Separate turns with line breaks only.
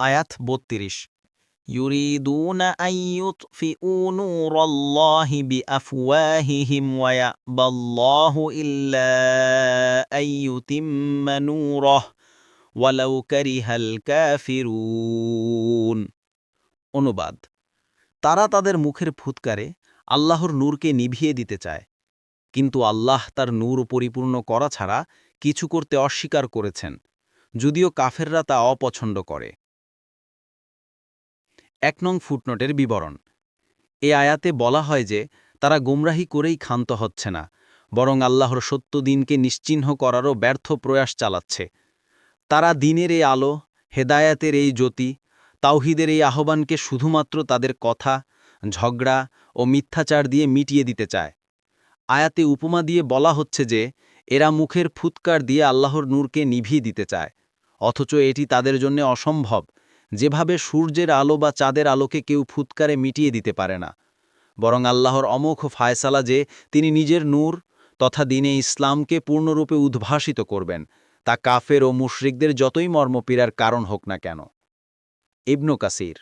আয়াত বত্রিশ يريدون أن يطفئوا نور الله بأفواههم ويأبى الله إلا أن يتم نوره ولو كره الكافرون অনুবাদ তারা তাদের মুখের ফুৎকারে আল্লাহর নূরকে নিভিয়ে দিতে চায় কিন্তু আল্লাহ তার নূর পরিপূর্ণ করা ছাড়া কিছু করতে অস্বীকার করেছেন যদিও কাফেররা তা অপছন্দ করে এক নং ফুটনোটের বিবরণ। এ আয়াতে বলা হয় যে, তারা গুমরাহি করেই ক্ষান্ত হচ্ছে না, বরং আল্লাহর সত্য দিনকে নিশ্চিহ্ন করারও ব্যর্থ প্রয়াস চালাচ্ছে। তারা দিনের এই আলো, হেদায়াতের এই জ্যোতি, তাওহিদের এই আহ্বানকে শুধুমাত্র তাদের কথা, ঝগড়া ও মিথ্যাচার দিয়ে মিটিয়ে দিতে চায়। আয়াতে উপমা দিয়ে বলা হচ্ছে যে, এরা মুখের ফুৎকার দিয়ে আল্লাহর নূরকে নিভিয়ে দিতে চায়, অথচ এটি তাদের জন্য অসম্ভব। যেভাবে সূর্যের আলো বা চাঁদের আলোকে কেউ ফুৎকারে মিটিয়ে দিতে পারে না। বরং আল্লাহর অমোঘ ফায়সালা যে তিনি নিজের নূর তথা দিনে ইসলামকে পূর্ণরূপে উদ্ভাসিত করবেন, তা কাফের ও মুশরিকদের যতই মর্মপীড়ার কারণ হোক না কেন। ইবনু কাসির